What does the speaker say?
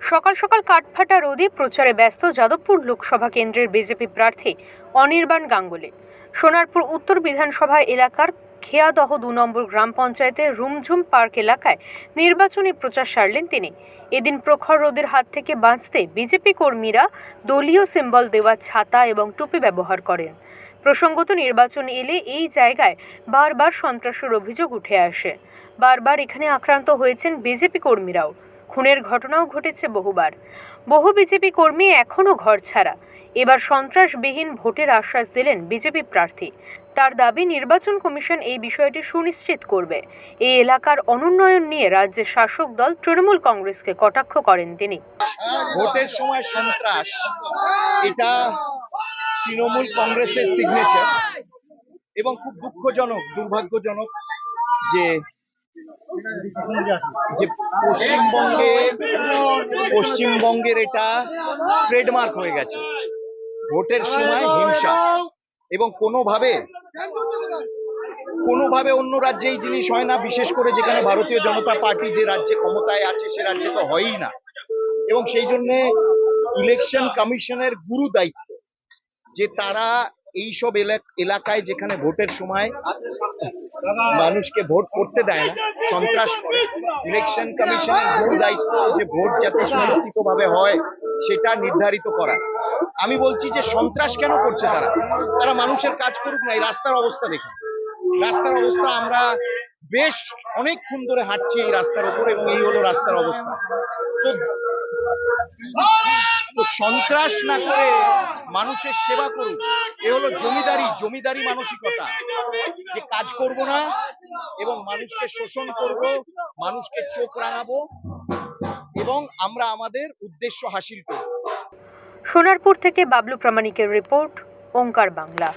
সকাল সকাল কাঠফাটা রোদে প্রচারে ব্যস্ত যাদবপুর লোকসভা কেন্দ্রের বিজেপি প্রার্থী অনির্বাণ গাঙ্গুলি। সোনারপুর উত্তর বিধানসভা এলাকার খেয়াদহ দু নম্বর গ্রাম পঞ্চায়েতের রুমঝুম পার্ক এলাকায় নির্বাচনী প্রচার সারলেন তিনি। এদিন প্রখর রোদের হাত থেকে বাঁচতে বিজেপি কর্মীরা দলীয় সিম্বল দেওয়া ছাতা এবং টুপি ব্যবহার করেন। প্রসঙ্গত নির্বাচন এলে এই জায়গায় বারবার সন্ত্রাসের অভিযোগ উঠে আসে। বারবার এখানে আক্রান্ত হয়েছেন বিজেপি কর্মীরাও। খুনের ঘটনাও ঘটেছে বহুবার। বহু বিজেপি কর্মী এখনও ঘর ছাড়া। এবার সন্ত্রাসবিহীন ভোটের আশ্বাস দিলেন বিজেপি প্রার্থী। তার দাবি, নির্বাচন কমিশন এই বিষয়টি সুনিশ্চিত করবে। এই এলাকার অনুন্নয়ন নিয়ে রাজ্যের শাসক দল তৃণমূল কংগ্রেসকে কটাক্ষ করেন তিনি। ভোটের সময় সন্ত্রাস, এটা তৃণমূল কংগ্রেসের সিগনেচার এবং খুব দুঃখজনক, দুর্ভাগ্যজনক যে যে পশ্চিমবঙ্গে, পশ্চিমবঙ্গের এটা ট্রেডমার্ক হয়ে গেছে। ভোটের সময় হিংসা। এবং কোনোভাবে কোনোভাবে অন্য রাজ্যে এই জিনিস হয় না, বিশেষ করে যেখানে ভারতীয় জনতা পার্টি যে রাজ্যে ক্ষমতায় আছে, সে রাজ্যে তো হয়ই না। এবং সেই জন্য ইলেকশন কমিশনের গুরু দায়িত্ব যে তারা এইসব এলাক- এলাকায় যেখানে ভোটের সময় মানুষকে ভোট করতে দেয় না, সন্ত্রাস করে। ইলেকশন কমিশনের গুরু দায়িত্ব যে ভোট যাতে সুনিশ্চিত ভাবে হয়, সেটা নির্ধারিত করা। আমি বলছি যে সন্ত্রাস কেন করছে তারা? তারা মানুষের কাজ করুক না, এই রাস্তার অবস্থা দেখুন। রাস্তার অবস্থা, আমরা বেশ অনেকক্ষণ ধরে হাঁটছি এই রাস্তার উপর এবং এই হলো রাস্তার অবস্থা। তো সন্ত্রাস না করে মানুষের সেবা করুক, এ হলো জমিদারি জমিদারি মানসিকতা। যে কাজ করব না এবং মানুষকে শোষণ করব, মানুষকে চোখ রাঙাবো এবং আমরা আমাদের উদ্দেশ্য হাসিল করব। সোনারপুর থেকে বাবলু প্রামাণিকের রিপোর্ট, ওঙ্কার বাংলা।